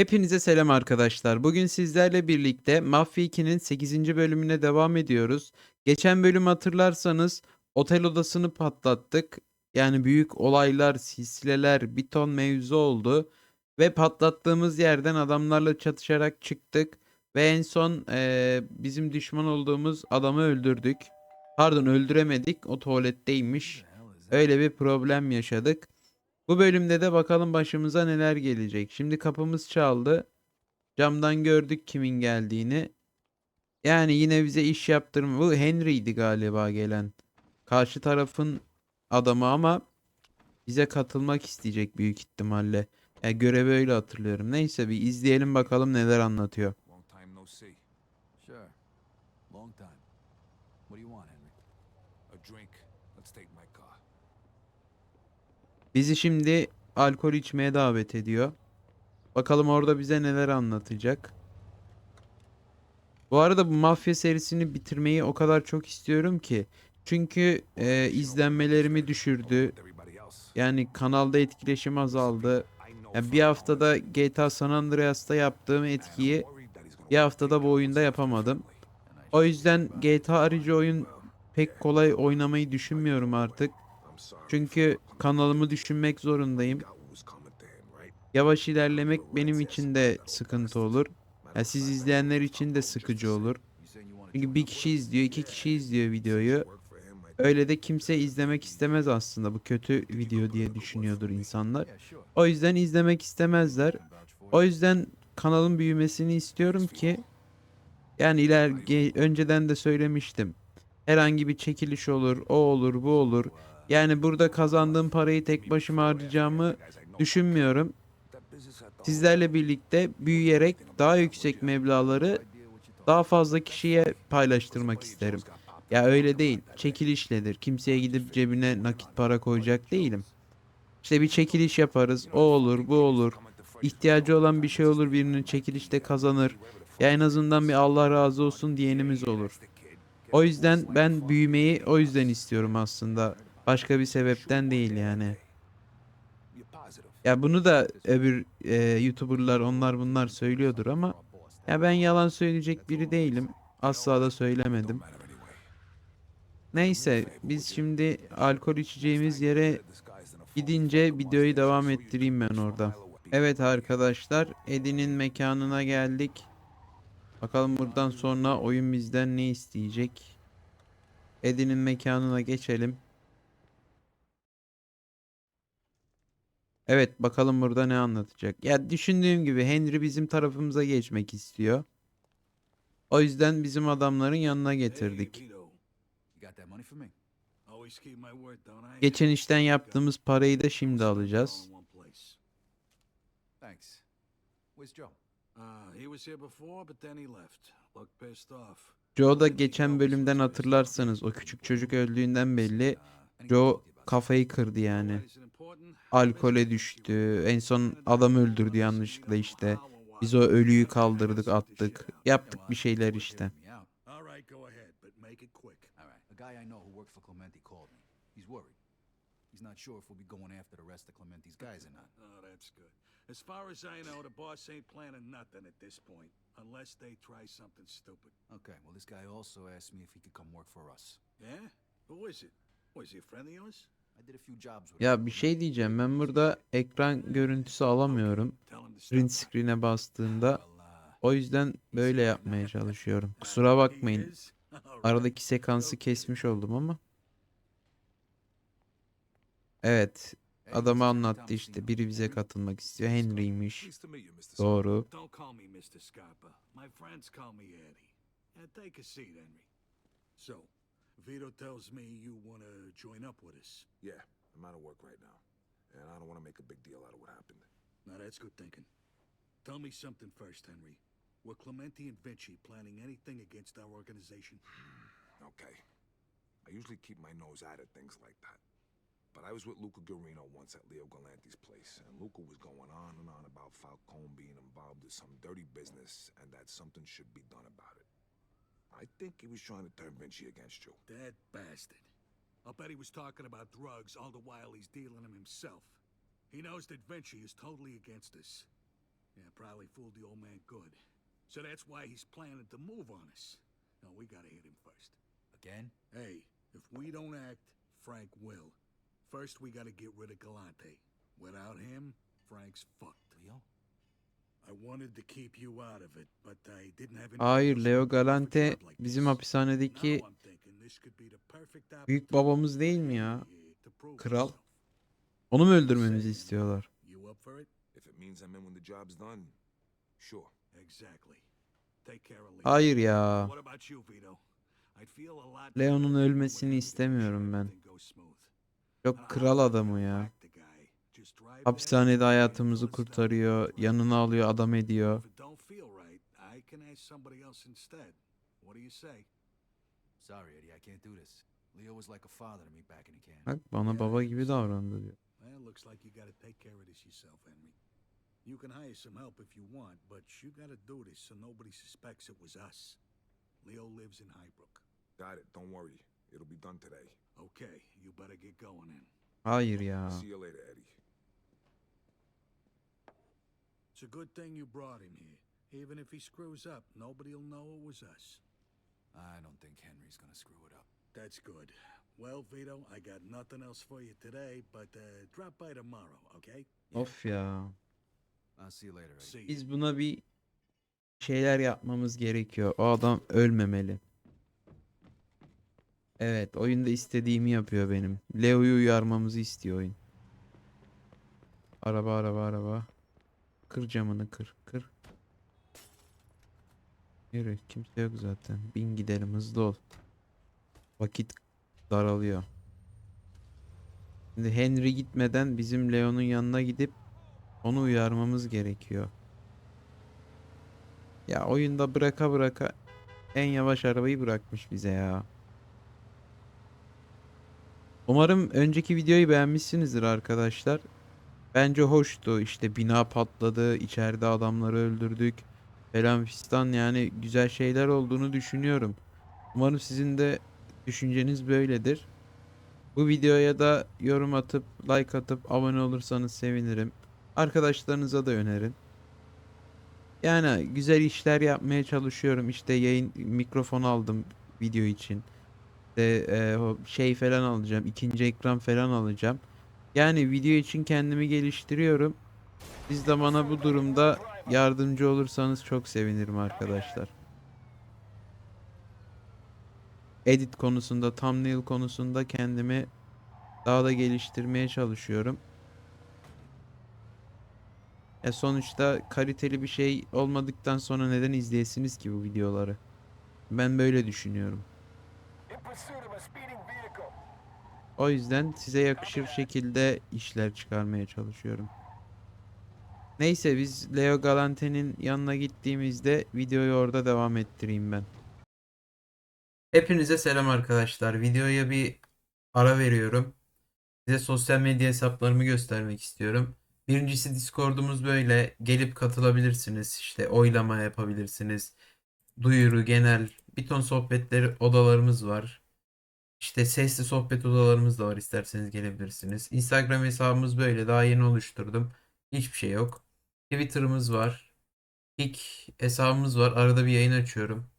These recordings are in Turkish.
Hepinize selam arkadaşlar. Bugün sizlerle birlikte Mafya 2'nin 8. bölümüne devam ediyoruz. Geçen bölüm hatırlarsanız otel odasını patlattık. Yani büyük olaylar, silsileler, bir ton mevzu oldu. Ve patlattığımız yerden adamlarla çatışarak çıktık. Ve en son eee, bizim düşman olduğumuz adamı öldürdük. Pardon öldüremedik. O tuvaletteymiş. Öyle bir problem yaşadık. Bu bölümde de bakalım başımıza neler gelecek. Şimdi kapımız çaldı. Camdan gördük kimin geldiğini. Yani yine bize iş yaptırma. Bu Henry'di galiba gelen. Karşı tarafın adamı ama bize katılmak isteyecek büyük ihtimalle. Yani görevi öyle hatırlıyorum. Neyse bir izleyelim bakalım neler anlatıyor. Long time no see. Sure. Long time. What do you want, Henry? A drink. Let's take my car. Bizi şimdi alkol içmeye davet ediyor. Bakalım orada bize neler anlatacak. Bu arada bu mafya serisini bitirmeyi o kadar çok istiyorum ki. Çünkü e, izlenmelerimi düşürdü. Yani kanalda etkileşim azaldı. Yani bir haftada GTA San Andreas'ta yaptığım etkiyi bir haftada bu oyunda yapamadım. O yüzden GTA aracı oyun pek kolay oynamayı düşünmüyorum artık. Çünkü kanalımı düşünmek zorundayım. Yavaş ilerlemek benim için de sıkıntı olur. Ya siz izleyenler için de sıkıcı olur. Çünkü bir kişi izliyor, iki kişi izliyor videoyu. Öyle de kimse izlemek istemez aslında. Bu kötü video diye düşünüyordur insanlar. O yüzden izlemek istemezler. O yüzden kanalın büyümesini istiyorum ki yani iler önceden de söylemiştim. Herhangi bir çekiliş olur, o olur, bu olur. Yani burada kazandığım parayı tek başıma harcayacağımı düşünmüyorum. Sizlerle birlikte büyüyerek daha yüksek meblağları daha fazla kişiye paylaştırmak isterim. Ya öyle değil. Çekilişledir. Kimseye gidip cebine nakit para koyacak değilim. İşte bir çekiliş yaparız. O olur, bu olur. İhtiyacı olan bir şey olur birinin çekilişte kazanır. Ya en azından bir Allah razı olsun diyenimiz olur. O yüzden ben büyümeyi o yüzden istiyorum aslında. Başka bir sebepten değil yani. Positive. Ya bunu da öbür e, YouTuber'lar onlar bunlar söylüyordur ama ya ben yalan söyleyecek biri değilim. Asla da söylemedim. Neyse biz şimdi alkol içeceğimiz yere gidince videoyu devam ettireyim ben orada. Evet arkadaşlar Eddie'nin mekanına geldik. Bakalım buradan sonra oyun bizden ne isteyecek. Eddie'nin mekanına geçelim. Evet bakalım burada ne anlatacak. Ya düşündüğüm gibi Henry bizim tarafımıza geçmek istiyor. O yüzden bizim adamların yanına getirdik. Geçen işten yaptığımız parayı da şimdi alacağız. Joe? Uh. Joe da geçen bölümden hatırlarsanız o küçük çocuk öldüğünden belli Joe kafayı kırdı yani. Alkole düştü. En son adam öldürdü yanlışlıkla işte. Biz o ölüyü kaldırdık attık. Yaptık bir şeyler işte. He's not sure if we'll be going after the rest of Clementi's guys or not. Oh, that's good. As far as I know, the boss ain't planning nothing at this point, unless they try something stupid. Okay, well, this guy also asked me if he could come work for us. Yeah? Who is it? Was he a friend of yours? I did a few jobs with Ya bir şey diyeceğim. Ben burada ekran görüntüsü alamıyorum. Print screen'e bastığımda. O yüzden böyle yapmaya çalışıyorum. Kusura bakmayın. Aradaki sekansı kesmiş oldum ama. Evet. Adamı anlattı işte. Biri bize katılmak istiyor. Henry'miş. Doğru. Don't call me Mr. Scarpa. My friends call me Eddie. And take a seat, Henry. So, Vito tells me you want to join up with us. Yeah, I'm out of work right now. And I don't want to make a big deal out of what happened. Now that's good thinking. Tell me something first, Henry. Were Clementi and Vinci planning anything against our organization? Hmm, okay. I usually keep my nose out of things like that. But I was with Luca Guarino once at Leo Galanti's place, and Luca was going on and on about Falcone being involved in some dirty business and that something should be done about it. I think he was trying to turn Vinci against you. That bastard. I'll bet he was talking about drugs all the while he's dealing them himself. He knows that Vinci is totally against us. Yeah, probably fooled the old man good. So that's why he's planning to move on us. No, we gotta hit him first. Again? Hey, if we don't act, Frank will. First, we gotta get rid of Galante. Without him, Frank's fucked. Leo? Hayır Leo Galante bizim hapishanedeki büyük babamız değil mi ya? Kral. Onu mu öldürmemizi istiyorlar? Hayır ya. Leon'un ölmesini istemiyorum ben. Çok kral adamı ya. Hapishanede hayatımızı kurtarıyor, yanına alıyor, adam ediyor. İn. Bak bana baba gibi davrandı diyor. You can hire some help if you want, but you gotta do this so nobody suspects it was us. Leo lives in Highbrook. Got it. Don't worry. It'll be done today. Okay, you better get going then. Hayır ya. See you later, Eddie. It's a good thing you brought him here. Even if he screws up, nobody'll know it was us. I don't think Henry's gonna screw it up. That's good. Well, Vito, I got nothing else for you today, but uh, drop by tomorrow, okay? Of ya. I'll see you later. See you. Biz buna bir şeyler yapmamız gerekiyor. O adam ölmemeli. Evet, oyunda istediğimi yapıyor benim. Leo'yu uyarmamızı istiyor oyun. Araba, araba, araba. Kır camını kır, kır. Yürü, kimse yok zaten. Bin gidelim, hızlı ol. Vakit daralıyor. Şimdi Henry gitmeden bizim Leo'nun yanına gidip onu uyarmamız gerekiyor. Ya oyunda bıraka bıraka en yavaş arabayı bırakmış bize ya. Umarım önceki videoyu beğenmişsinizdir arkadaşlar. Bence hoştu. İşte bina patladı, içeride adamları öldürdük. Falan fistan yani güzel şeyler olduğunu düşünüyorum. Umarım sizin de düşünceniz böyledir. Bu videoya da yorum atıp like atıp abone olursanız sevinirim. Arkadaşlarınıza da önerin. Yani güzel işler yapmaya çalışıyorum. İşte yayın mikrofon aldım video için. İşte e, şey falan alacağım. ikinci ekran falan alacağım. Yani video için kendimi geliştiriyorum. Siz de bana bu durumda yardımcı olursanız çok sevinirim arkadaşlar. Edit konusunda, thumbnail konusunda kendimi daha da geliştirmeye çalışıyorum. Ya sonuçta kaliteli bir şey olmadıktan sonra neden izleyesiniz ki bu videoları? Ben böyle düşünüyorum. O yüzden size yakışır şekilde işler çıkarmaya çalışıyorum. Neyse biz Leo Galante'nin yanına gittiğimizde videoyu orada devam ettireyim ben. Hepinize selam arkadaşlar. Videoya bir ara veriyorum. Size sosyal medya hesaplarımı göstermek istiyorum. Birincisi Discord'umuz böyle. Gelip katılabilirsiniz. İşte oylama yapabilirsiniz. Duyuru, genel, bir ton sohbetleri, odalarımız var. İşte sesli sohbet odalarımız da var. İsterseniz gelebilirsiniz. Instagram hesabımız böyle. Daha yeni oluşturdum. Hiçbir şey yok. Twitter'ımız var. Kick hesabımız var. Arada bir yayın açıyorum.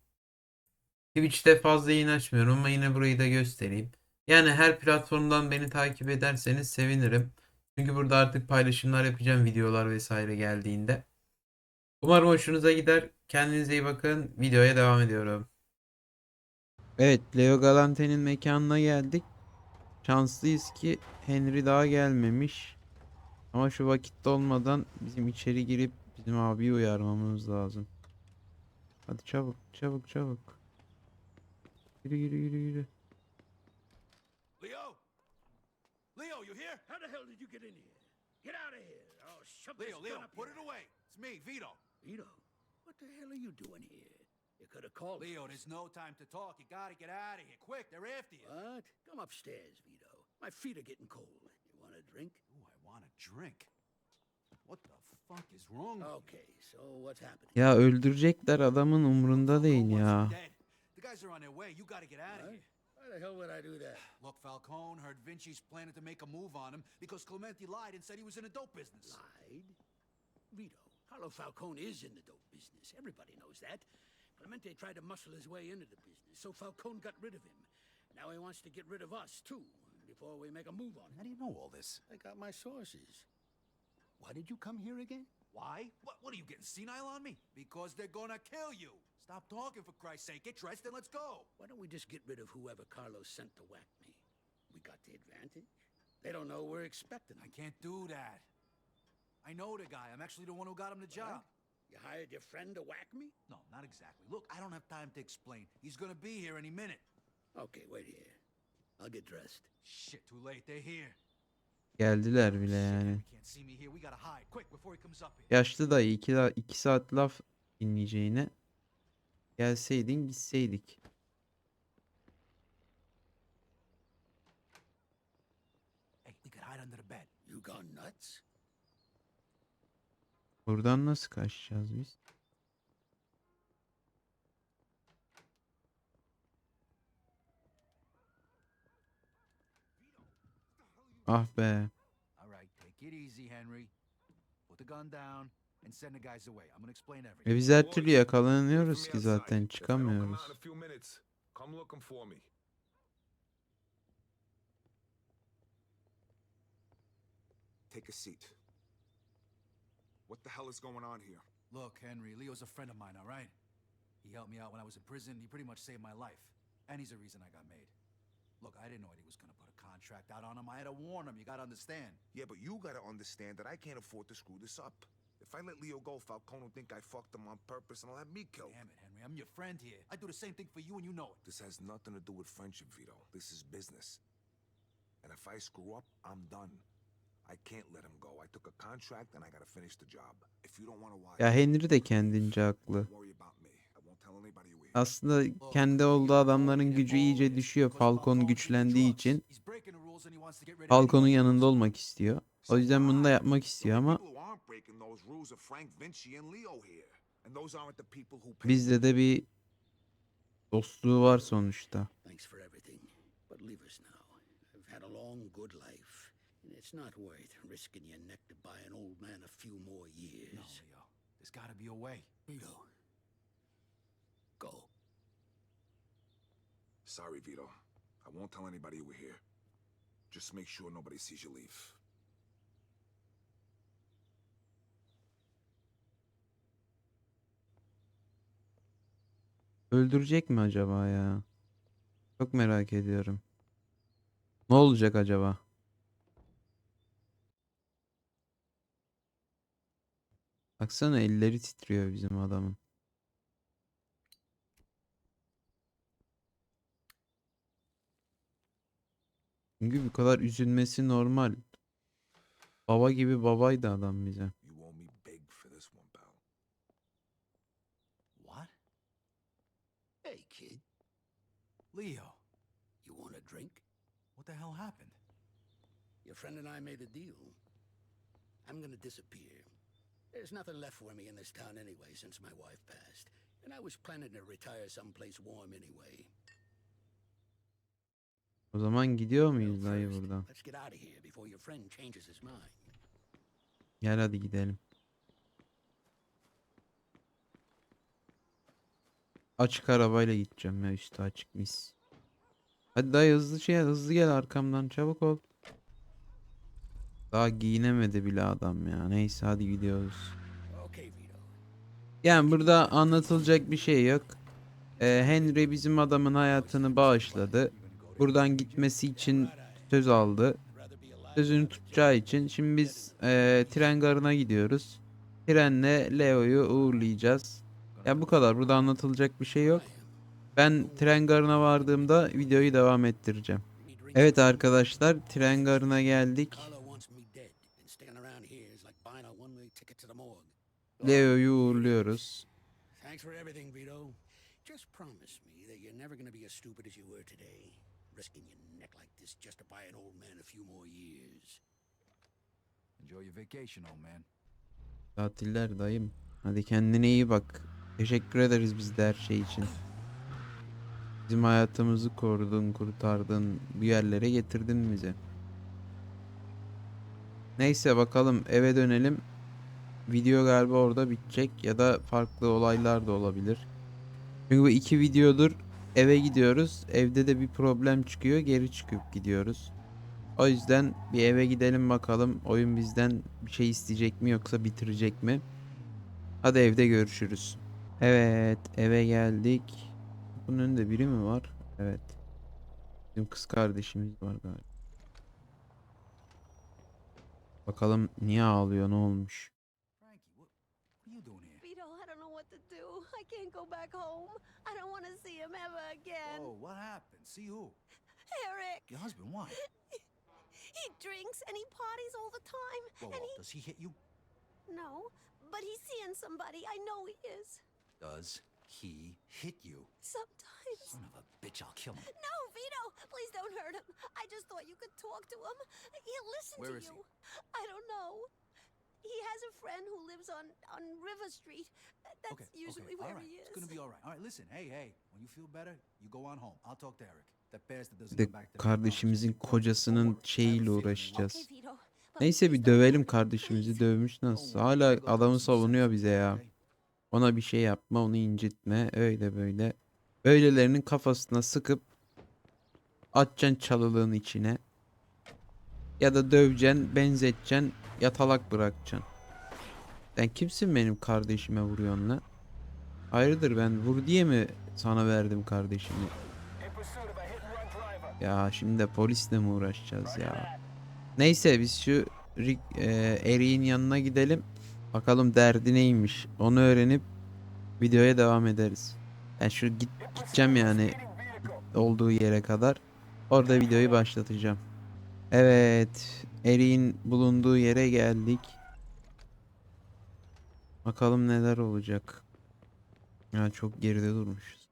Twitch'te fazla yayın açmıyorum ama yine burayı da göstereyim. Yani her platformdan beni takip ederseniz sevinirim. Çünkü burada artık paylaşımlar yapacağım videolar vesaire geldiğinde. Umarım hoşunuza gider. Kendinize iyi bakın. Videoya devam ediyorum. Evet, Leo Galante'nin mekanına geldik. Şanslıyız ki Henry daha gelmemiş. Ama şu vakitte olmadan bizim içeri girip bizim abiyi uyarmamız lazım. Hadi çabuk, çabuk, çabuk. Yürü, yürü, yürü, yürü. Leo! Leo, you here? How the hell did you get in here? Get out of here! Oh, shove Leo, this Leo, gun up put it away. It's me, Vito. Vito, what the hell are you doing here? You could have called Leo, us. there's no time to talk. You gotta get out of here. Quick, they're after you. What? Come upstairs, Vito. My feet are getting cold. You want a drink? Ooh, I want a drink. What the fuck is wrong with you? Okay, so what's happening? Ya öldürecekler adamın umrunda değil ya. dead. The guys are on their way. You gotta get out of What? here. Why the hell would I do that? Look, Falcone heard Vinci's planning to make a move on him because Clementi lied and said he was in a dope business. Lied? Vito, Carlo Falcone is in the dope business. Everybody knows that. Clemente tried to muscle his way into the business, so Falcone got rid of him. Now he wants to get rid of us, too, before we make a move on How do you know all this? I got my sources. Why did you come here again? Why? What, what are you getting senile on me? Because they're gonna kill you. Stop talking for Christ's sake. Get dressed and let's go. Why don't we just get rid of whoever Carlos sent to whack me? We got the advantage. They don't know we're expecting them. I can't do that. I know the guy. I'm actually the one who got him the job. You hired your friend to whack me? No, not exactly. Look, I don't have time to explain. He's gonna be here any minute. Okay, wait here. I'll get dressed. Shit, too late. They're here. Geldiler bile yani. He can't see me here. We gotta hide. Quick, before he comes up here. Yaşlı dayı 2 iki saat laf dinleyeceğine gelseydin gitseydik. Hey, we could hide under the bed. You gone nuts? Buradan nasıl kaçacağız biz? Ah be. E biz her türlü yakalanıyoruz ki zaten çıkamıyoruz. Take a seat. What the hell is going on here? Look, Henry, Leo's a friend of mine, all right? He helped me out when I was in prison. He pretty much saved my life. And he's the reason I got made. Look, I didn't know he was gonna put a contract out on him. I had to warn him. You gotta understand. Yeah, but you gotta understand that I can't afford to screw this up. If I let Leo go, Falcone will think I fucked him on purpose and he'll have me killed. Damn it, Henry. I'm your friend here. I do the same thing for you and you know it. This has nothing to do with friendship, Vito. This is business. And if I screw up, I'm done. Ya Henry de kendince haklı. Aslında kendi you olduğu adamların gücü iyice düşüyor Falcon güçlendiği için. Falcon'un yanında olmak istiyor. O yüzden bunu da yapmak istiyor ama bizde de bir dostluğu var sonuçta. Thanks for everything. But leave us now. I've had a long, good life. İt's not worth risking your neck to buy an old man a few more years. No, Leo. There's gotta be a way. Vito. Go. Sorry, Vito. I won't tell anybody you were here. Just make sure nobody sees you leave. Öldürecek mi acaba ya? Çok merak ediyorum. Ne olacak acaba? Baksana elleri titriyor bizim adamın. Çünkü bu kadar üzülmesi normal. Baba gibi babaydı adam bize. Hey, kid. Leo, You want a drink? what the hell happened? Your friend and I made a deal. I'm gonna disappear. There's nothing left for me in this town anyway since my wife passed. And I was planning to retire someplace warm anyway. O zaman gidiyor muyuz dayı buradan? let's get out of here before your friend changes his mind. Gel hadi gidelim. Açık arabayla gideceğim ya üstü açık mis. Hadi dayı hızlı şey hızlı gel arkamdan çabuk ol. Daha giyinemedi bile adam ya. Neyse hadi gidiyoruz. Yani burada anlatılacak bir şey yok. Ee, Henry bizim adamın hayatını bağışladı. Buradan gitmesi için söz aldı. Sözünü tutacağı için şimdi biz eee, tren garına gidiyoruz. Trenle Leo'yu uğurlayacağız. Ya bu kadar. Burada anlatılacak bir şey yok. Ben tren garına vardığımda videoyu devam ettireceğim. Evet arkadaşlar tren garına geldik. Carlo wants me dead, and sticking around here is like buying a one-way ticket to the morgue. Leo'yu uğurluyoruz. Thanks for everything, Vito. Just promise me that you're never gonna be as stupid as you were today, risking your neck like this just to buy an old man a few more years. Enjoy your vacation, old man. Tatiller dayım. Hadi kendine iyi bak. Teşekkür ederiz biz de her şey için. Bizim hayatımızı korudun, kurtardın, bu yerlere getirdin bizi. Neyse bakalım eve dönelim. Video galiba orada bitecek ya da farklı olaylar da olabilir. Çünkü bu iki videodur eve gidiyoruz. Evde de bir problem çıkıyor. Geri çıkıp gidiyoruz. O yüzden bir eve gidelim bakalım. Oyun bizden bir şey isteyecek mi yoksa bitirecek mi? Hadi evde görüşürüz. Evet, eve geldik. Bunun önünde biri mi var? Evet. Bizim kız kardeşimiz var galiba. Bakalım niye ağlıyor, ne olmuş? Can't go back home. I don't want to see him ever again. Oh, what happened? See who? Eric, Your husband, why? he drinks and he parties all the time. Whoa, and whoa, he. does he hit you? No, but he's seeing somebody. I know he is. Does he hit you? Sometimes. Son of a bitch, I'll kill him. No, Vito, please don't hurt him. I just thought you could talk to him. He'll listen Where to is he? you. I don't know. He has a friend who lives on on River Street. That's okay, usually okay, where all right. he is. It's gonna be all right. All right, listen, hey, hey, when you feel better, you go on home. I'll talk to Eric. That bastard doesn't come back kardeşimizin kocasının şeyiyle uğraşacağız. Neyse bir dövelim kardeşimizi. Dövmüş nasıl? Hala adamı savunuyor bize ya. Ona bir şey yapma, onu incitme. Öyle böyle. Böylelerinin kafasına sıkıp atacaksın çalılığın içine. Ya da döveceksin, benzeteceksin, yatalak bırakacaksın. Sen kimsin benim kardeşime vuruyorsun lan? Hayırdır ben vur diye mi sana verdim kardeşimi? Ya şimdi de polisle mi uğraşacağız ya? Neyse biz şu Rick, e, Erik'in yanına gidelim. Bakalım derdi neymiş. Onu öğrenip videoya devam ederiz. Ben şu git gideceğim yani olduğu yere kadar. Orada videoyu başlatacağım. Evet, Erik'in bulunduğu yere geldik. Bakalım neler olacak. Ya çok geride durmuşuz.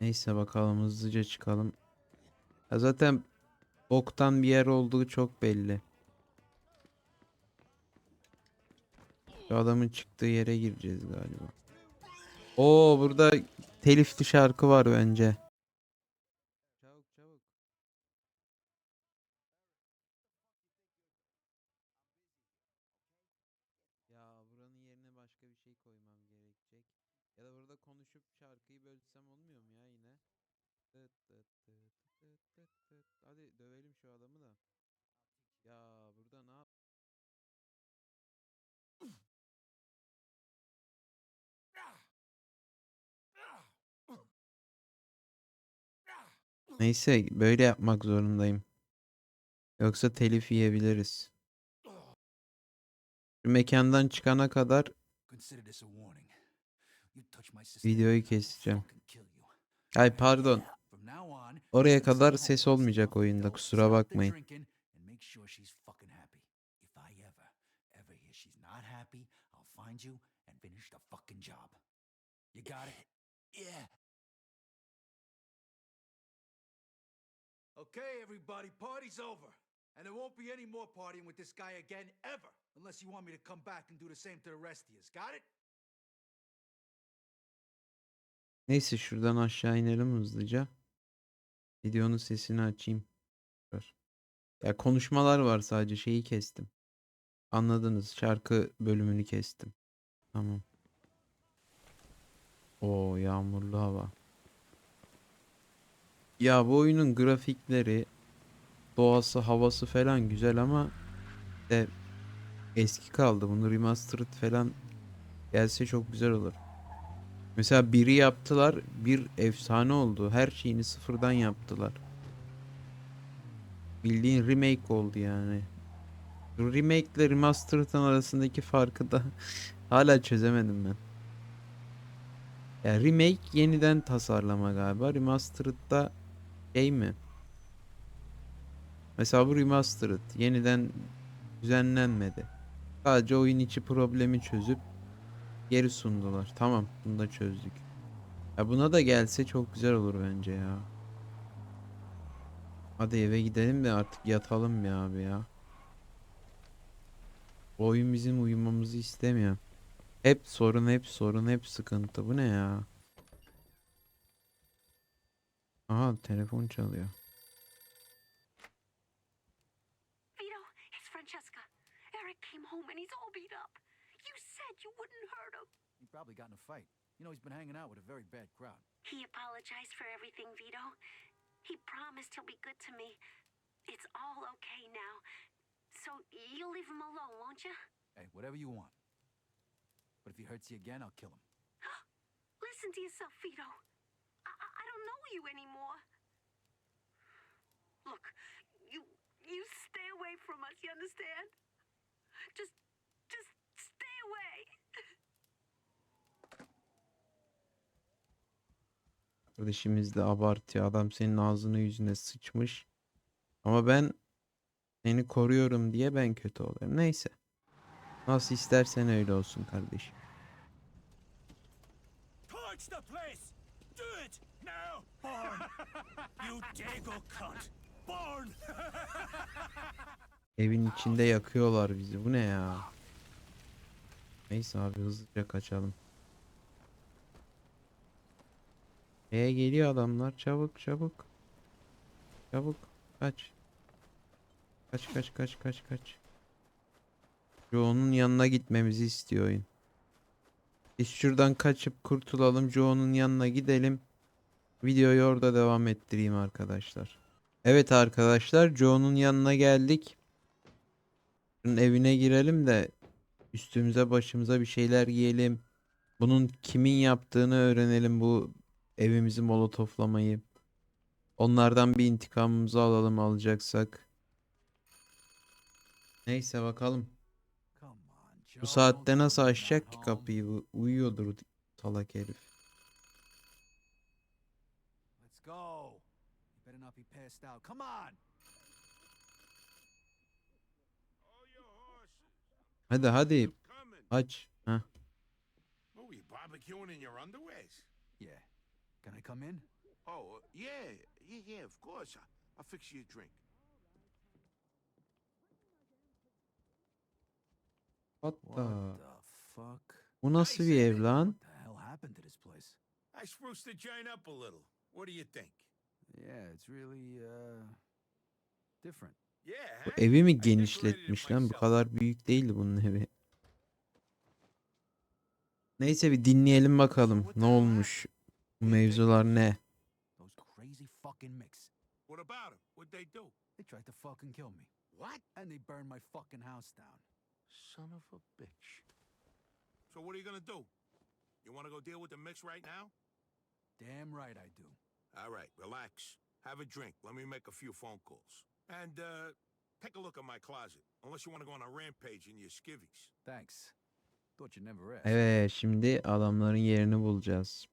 Neyse bakalım hızlıca çıkalım. Ya zaten boktan bir yer olduğu çok belli. Şu adamın çıktığı yere gireceğiz galiba. Oo burada telifli şarkı var bence. Çabuk çabuk. Ya buranın yerine başka bir şey koymam gerekecek. Ya da burada konuşup şarkıyı bölsem olmuyor mu ya yine? Tıt tıt tıt tıt tıt tıt. Hadi dövelim şu adamı da. Ya burada ne yap? Neyse böyle yapmak zorundayım. Yoksa telif yiyebiliriz. Şu mekandan çıkana kadar videoyu keseceğim. Ay pardon. Oraya kadar ses olmayacak oyunda kusura bakmayın. Okay, everybody, party's over. And there won't be any more partying with this guy again, ever. Unless you want me to come back and do the same to the rest of you. Got it? Neyse şuradan aşağı inelim hızlıca. Videonun sesini açayım. Ya konuşmalar var sadece şeyi kestim. Anladınız şarkı bölümünü kestim. Tamam. O yağmurlu hava. Ya bu oyunun grafikleri, doğası, havası falan güzel ama de eski kaldı. Bunu remastered falan gelse çok güzel olur. Mesela biri yaptılar, bir efsane oldu. Her şeyini sıfırdan yaptılar. Bildiğin remake oldu yani. Remake ile remastered'ın arasındaki farkı da hala çözemedim ben. Ya remake yeniden tasarlama galiba. Remastered'da şey mi? Mesela bu remastered yeniden düzenlenmedi. Sadece oyun içi problemi çözüp geri sundular. Tamam, bunu da çözdük. Ya buna da gelse çok güzel olur bence ya. Hadi eve gidelim de artık yatalım ya abi ya. Bu oyun bizim uyumamızı istemiyor. Hep sorun, hep sorun, hep sıkıntı. Bu ne ya? Aha telefon çalıyor. Vito, it's Francesca. Eric came home and he's all beat up. You said you wouldn't hurt him. He probably got in a fight. You know, he's been hanging out with a very bad crowd. He apologized for everything, Vito. He promised he'll be good to me. It's all okay now. So you'll leave him alone, won't you? Hey, whatever you want. But if he hurts you again, I'll kill him. Listen to yourself, Vito. You anymore. Look, you you stay away from us, you understand? Just just stay away. Kardeşimiz de abartıyor. Adam senin ağzına yüzüne sıçmış. Ama ben seni koruyorum diye ben kötü oluyorum. Neyse. Nasıl istersen öyle olsun kardeşim. Torch the place! Do it! Now! Born! You dago cunt! Born! Evin içinde yakıyorlar bizi. Bu ne ya? Neyse abi hızlıca kaçalım. E geliyor adamlar. Çabuk çabuk. Çabuk. Kaç. Kaç kaç kaç kaç kaç. Joe'nun yanına gitmemizi istiyor oyun. Biz şuradan kaçıp kurtulalım. Joe'nun yanına gidelim. Videoyu orada devam ettireyim arkadaşlar. Evet arkadaşlar Joe'nun yanına geldik. Şunun evine girelim de üstümüze başımıza bir şeyler giyelim. Bunun kimin yaptığını öğrenelim bu evimizi molotoflamayı. Onlardan bir intikamımızı alalım alacaksak. Neyse bakalım. Bu saatte nasıl açacak ki kapıyı? Uyuyordur salak herif. home. Let's go. You better not be passed out. Come on. Hadi hadi aç. Heh. Oh, you barbecuing in your underwears? Yeah. Can I come in? Oh, uh, yeah, yeah, yeah, of course. I, I'll fix you a drink. What What the? the fuck? Bu nasıl bir ev lan? What the hell happened to this place? I spruced the joint up a little. What do you think? Yeah, it's really uh different. Yeah, Bu evi mi genişletmiş lan? Bu kadar büyük değildi bunun evi. Neyse bir dinleyelim bakalım. Ne olmuş? Bu mevzular ne? Those crazy fucking mix. What about him? What'd they do? They tried to fucking kill me. What? And they burned my fucking house down. Son of a bitch. So what are you gonna do? You wanna go deal with the mix right now? Damn right I do. All right, relax. Have a drink. Let me make a few phone calls. And, uh, take a look at my closet. Unless you wanna go on a rampage in your skivvies. Thanks. Thought you never asked. Evet şimdi adamların yerini bulacağız.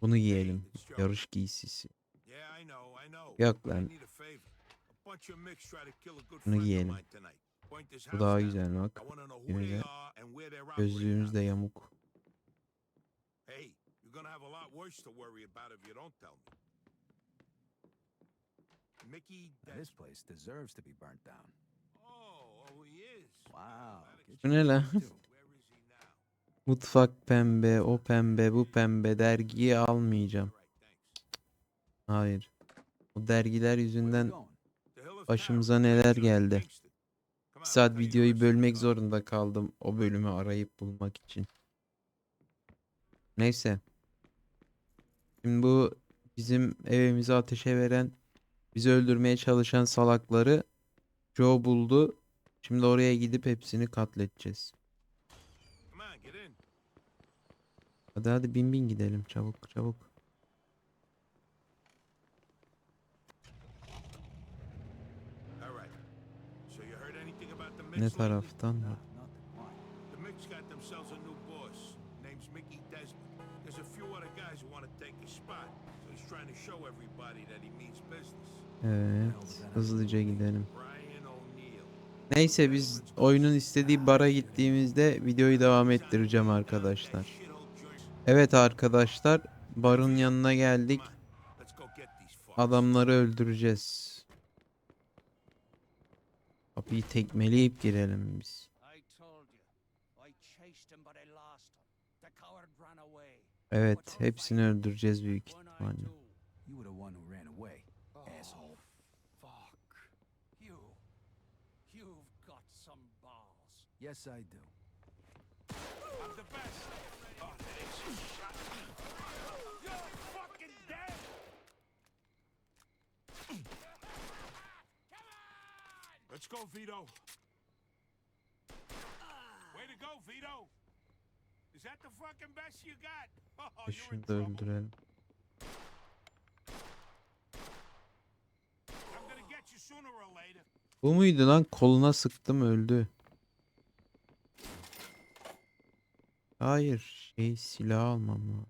Bunu giyelim. Yarış giysisi. Yeah, I know, I know. Yok lan. to Bunu giyelim. Bu daha güzel bak. They de are and where they're operating Gözlüğümüz out de of. yamuk. Hey, you're gonna have a lot worse to worry about if you don't tell me. Mickey Now, this place deserves to be burnt down. Oh, oh, he is. Wow. Bu ne lan? Mutfak pembe, o pembe, bu pembe dergiyi almayacağım. Hayır. O dergiler yüzünden başımıza neler geldi. Bir saat videoyu bölmek zorunda kaldım o bölümü arayıp bulmak için. Neyse. Şimdi bu bizim evimizi ateşe veren, bizi öldürmeye çalışan salakları Joe buldu. Şimdi oraya gidip hepsini katledeceğiz. Hadi hadi bin bin gidelim çabuk çabuk. All right. So Evet. Hızlıca gidelim. Neyse biz oyunun istediği bara gittiğimizde videoyu devam ettireceğim arkadaşlar. Evet arkadaşlar barın yanına geldik. Adamları öldüreceğiz. Kapıyı tekmeleyip girelim biz. Evet, hepsini öldüreceğiz büyük ihtimalle. Oh, yes, I do. I'm the best. Oh, You're fucking dead. Let's go, Vito. Way to go, Vito. E, Şunu da öldürelim. Bu muydu lan? Koluna sıktım öldü. Hayır. Şey silah almam lazım.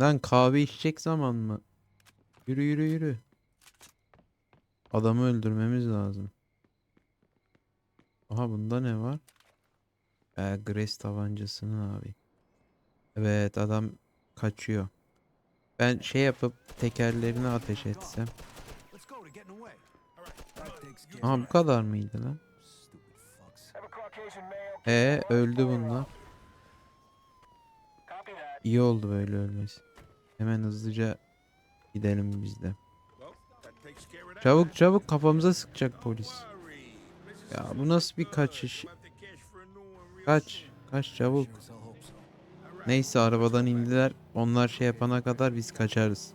Lan kahve içecek zaman mı? Yürü yürü yürü. Adamı öldürmemiz lazım. Aha bunda ne var? Ee, Grace tabancasını abi. Evet adam kaçıyor. Ben şey yapıp tekerlerini ateş etsem. Aha bu kadar mıydı lan? Stupid fucks. E öldü bunlar. İyi oldu böyle ölmesi. Hemen hızlıca gidelim biz de. Çabuk çabuk kafamıza sıkacak polis. Ya bu nasıl bir kaçış? Kaç. Kaç çabuk. Neyse arabadan indiler. Onlar şey yapana kadar biz kaçarız.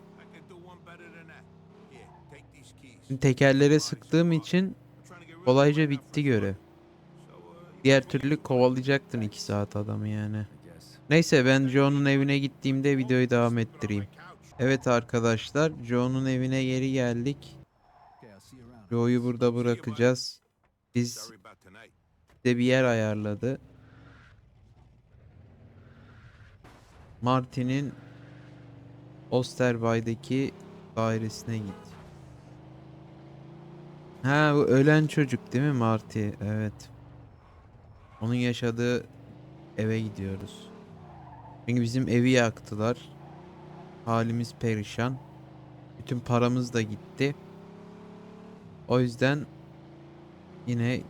Tekerlere sıktığım için kolayca bitti you Diğer türlü kovalayacaktın 2 saat adamı yani. Neyse ben Joe'nun evine gittiğimde videoyu devam ettireyim. Evet arkadaşlar Joe'nun evine geri geldik. Joe'yu burada bırakacağız. Biz de bir yer ayarladı. Martin'in Osterbay'daki dairesine git. Ha bu ölen çocuk değil mi Marty? Evet. Onun yaşadığı eve gidiyoruz. Çünkü bizim evi yaktılar. Halimiz perişan. Bütün paramız da gitti. O yüzden yine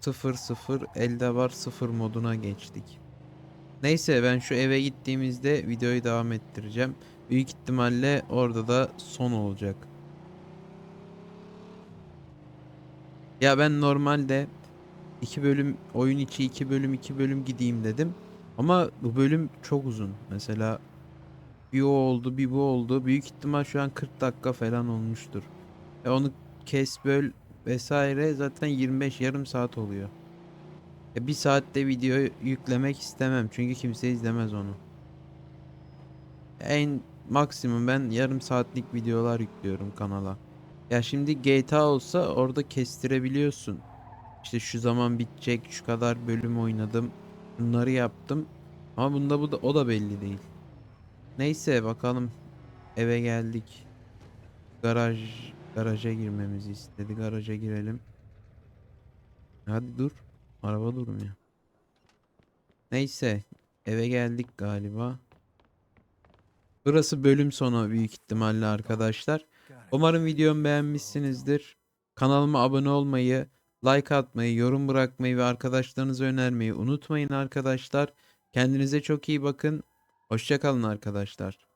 0 0 elde var 0 moduna geçtik. Neyse ben şu eve gittiğimizde videoyu devam ettireceğim. Büyük ihtimalle orada da son olacak. Ya ben normalde 2 bölüm oyun içi 2 bölüm 2 bölüm gideyim dedim. Ama bu bölüm çok uzun. Mesela bir o oldu bir bu oldu. Büyük ihtimal şu an 40 dakika falan olmuştur. E onu kes böl vesaire zaten 25 yarım saat oluyor. E bir saatte video yüklemek istemem çünkü kimse izlemez onu. En maksimum ben yarım saatlik videolar yüklüyorum kanala. Ya şimdi GTA olsa orada kestirebiliyorsun. İşte şu zaman bitecek, şu kadar bölüm oynadım, bunları yaptım. Ama bunda bu da o da belli değil. Neyse bakalım eve geldik. Garaj garaja girmemizi istedi. Garaja girelim. Hadi dur. Araba durmuyor. Neyse eve geldik galiba. Burası bölüm sonu büyük ihtimalle arkadaşlar. Umarım videomu beğenmişsinizdir. Kanalıma abone olmayı, like atmayı, yorum bırakmayı ve arkadaşlarınıza önermeyi unutmayın arkadaşlar. Kendinize çok iyi bakın. Hoşçakalın arkadaşlar.